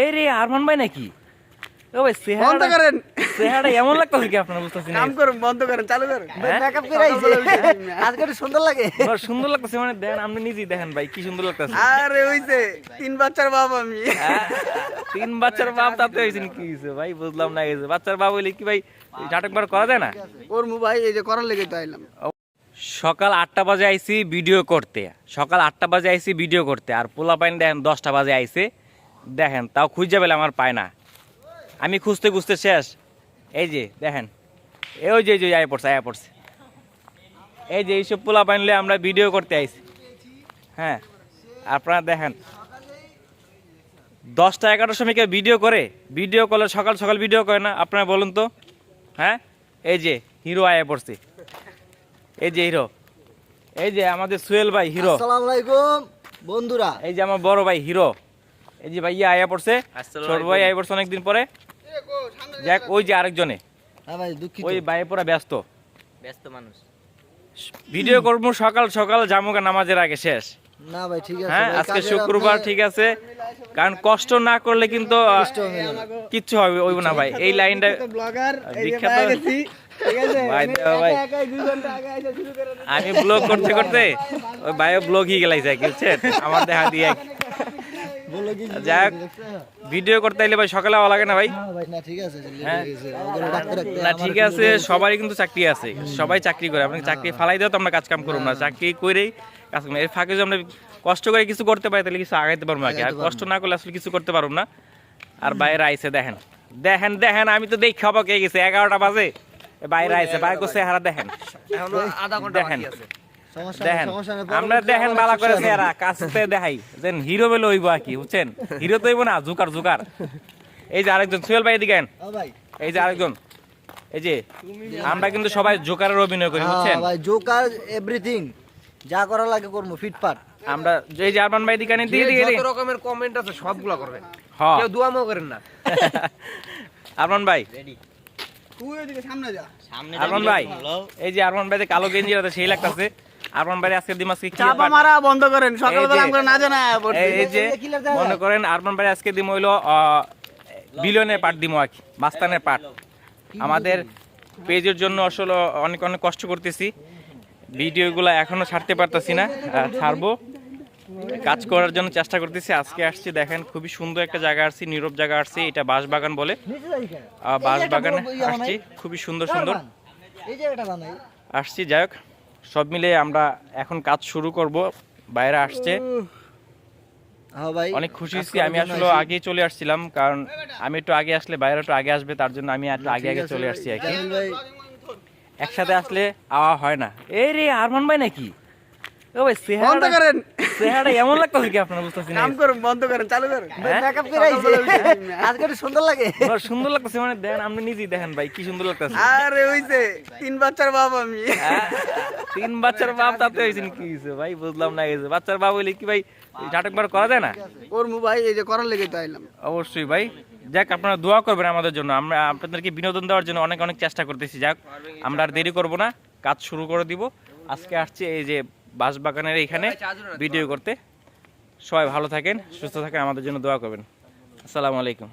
এই রে আরমান ভাই নাকি? ও ভাই বন্ধ করেন। চেহারা এমন লাগতেছে কি আপনার কাম করুন বন্ধ করেন চালু করেন। হ্যাঁ? মেকআপ করে আইছে। আজকে একটু সুন্দর লাগে। আমার সুন্দর লাগতেছে মানে দেখেন আপনি নিজেই দেখেন ভাই কি সুন্দর লাগতেছে। আরে হইছে তিন বাচ্চার বাপ আমি। হ্যাঁ? তিন বাচ্চার বাপ তাতে কি হয়েছে ভাই বুঝলাম না গেছে বাচ্চার বাপ হইলে কি ভাই নাটক বার করা যায় না? ওর মু ভাই এই যে করার লেগে তো আইলাম। সকাল আটটা বাজে আইসি ভিডিও করতে। সকাল আটটা বাজে আইসি ভিডিও করতে আর পোলা পাইন দেখেন দশটা বাজে আইসে দেখেন তাও খুঁজে পেলে আমার পায় না। আমি খুঁজতে খুঁজতে শেষ। এই যে দেখেন। এই যে যে আয় পড়ছে আয় পড়ছে। এই যে এইসব পোলা পাইনলে আমরা ভিডিও করতে আইছি। হ্যাঁ আপনারা দেখেন। দশটা এগারোটার সময় কেউ ভিডিও করে ভিডিও করলে সকাল সকাল ভিডিও করে না আপনারা বলুন তো। হ্যাঁ এই যে হিরো আয়া পড়ছে। এই যে হিরো। এই যে আমাদের সুয়েল ভাই হিরো। আসসালামু আলাইকুম বন্ধুরা। এই যে আমার বড় ভাই হিরো। এই যে ভাইয়া আয়া পড়ছে ছোট ভাই আয়া পড়ছে অনেকদিন পরে। যাক ওই যে আরেকজনে। হ্যাঁ ওই ভাই পুরা ব্যস্ত। ব্যস্ত মানুষ। ভিডিও করব সকাল সকাল জামুকা নামাজের আগে শেষ। না ভাই ঠিক আছে হ্যাঁ আজকে শুক্রবার ঠিক আছে। কারণ কষ্ট না করলে কিন্তু। কিচ্ছু হবে ওইব না ভাই। এই লাইনটা ব্লগার এই যে বিখ্যাত- পায়ে গেছি ঠিক আছে? ভাই আমি দেওয়া ভাই। একা একাই দুই ঘণ্টা আগে এসে শুরু করে দিলাম। আমি ব্লগ করতে করতে ওই ভাইও ব্লগ হি গেলাইছে কি বুঝছেন? আমার দেখা দিয়ে যাক ভিডিও করতে এলে ভাই সকালে আওয়া লাগে না ভাই? হ্যাঁ না ঠিক আছে হ্যাঁ। হয়ে কিন্তু সবারই কিন্তু চাকরি আছে। সবাই চাকরি করে আপনি চাকরি ফালাই দিও তো আমরা কাজ কাম করব না। চাকরি করেই কাজ করব এর ফাঁকে যদি আমরা কষ্ট করে কিছু করতে পারি তাহলে কিছু আগাইতে পারব নাকি আর কষ্ট না করলে আসলে কিছু করতে পারব না। আর বাইরে আইসে দেখেন। দেখেন দেখেন আমি তো দেখি খাব কে গেছে। এগারোটা বাজে। বাইরে আইসে বাইরে করছে হারা দেখেন। দেখেন। বাকি আছে সমস্যা নেই, দেখেন আমরা দেখেন বালা করে চেহারা দেখাই যেন হিরো বেলে হইব আর কি বুঝছেন? হিরো তো হইব না জুকার জুকার। এই যে আরেকজন সুয়েল ভাই এদিকে আইন। হবে। ও ভাই। এই যে আরেকজন এই যে আমরা কিন্তু সবাই জোকারের অভিনয় করি বুঝছেন? হ্যাঁ ভাই জোকার এভরিথিং যা করা লাগে করব ফিটফাট। আমরা এই যে আরমান ভাই দিকে দিয়ে দিয়ে যত রকমের কমেন্ট আছে সবগুলা করবেন। হ্যাঁ কেউ দুয়ামও করেন না। আরমান ভাই। তুই ওইদিকে সামনে যা। আরমান ভাই এই যে আরমান ভাই যে কালো গেঞ্জি আছে সেই লাগতাছে। আরমান ভাই আজকে চাপা মারা বন্ধ করেন সকালবেলা আমরা না জানা এই যে মনে করেন আরমান ভাই আজকে দিম হইল বিলিয়নের পাট দিমো আর কি মাস্তানের পাট। আমাদের পেজের জন্য আসলে অনেক অনেক কষ্ট করতেছি। ভিডিওগুলো এখনও ছাড়তে পারতেছি না ছাড়বো। কাজ করার জন্য চেষ্টা করতেছি। আজকে আসছি দেখেন খুবই সুন্দর একটা জায়গা আসছি নীরব জায়গা আসছি এটা বাঁশবাগান বলে। বাঁশবাগানে আসছি খুবই সুন্দর সুন্দর। আসছি যাই হোক। সব মিলে আমরা এখন কাজ শুরু করব। বাইরে আসছে। হ্যাঁ অনেক খুশি হচ্ছি আমি আসলে। আগে চলে আসছিলাম কারণ আমি একটু আগে আসলে বাইরে একটু আগে আসবে তার জন্য আমি একটু আগে আগে চলে আসছি আর কি। একসাথে আসলে আওয়া হয় না। এই রে আরমান ভাই নাকি? ও ভাই চেহারা করেন চেহারা এমন লাগতেছে কি আপনার বুঝতেছি না। কাম করুন বন্ধ করেন চালু করেন। হ্যাঁ? মেকআপ করে আইছে। আজকে একটু সুন্দর লাগে। আমার সুন্দর লাগতেছে মানে দেখেন আপনি নিজেই দেখেন ভাই কি সুন্দর লাগতেছে। আরে হইছে তিন বাচ্চার বাপ আমি। হ্যাঁ? তিন বাচ্চার বাপ তাতে কি হয়েছে ভাই বুঝলাম না গেছে বাচ্চার বাপ হইলে কি ভাই নাটক বার করা যায় না? ওর মু ভাই এই যে করার লেগে তো আইলাম। অবশ্যই ভাই। যাক আপনারা দোয়া করবেন আমাদের জন্য। আমরা আপনাদেরকে বিনোদন দেওয়ার জন্য অনেক অনেক চেষ্টা করতেছি। যাক আমরা আর দেরি করব না। কাজ শুরু করে দিব। আজকে আসছে এই যে বাঁশবাগানের এইখানে ভিডিও করতে। সবাই ভালো থাকেন সুস্থ থাকেন আমাদের জন্য দোয়া করবেন। আসসালামু আলাইকুম।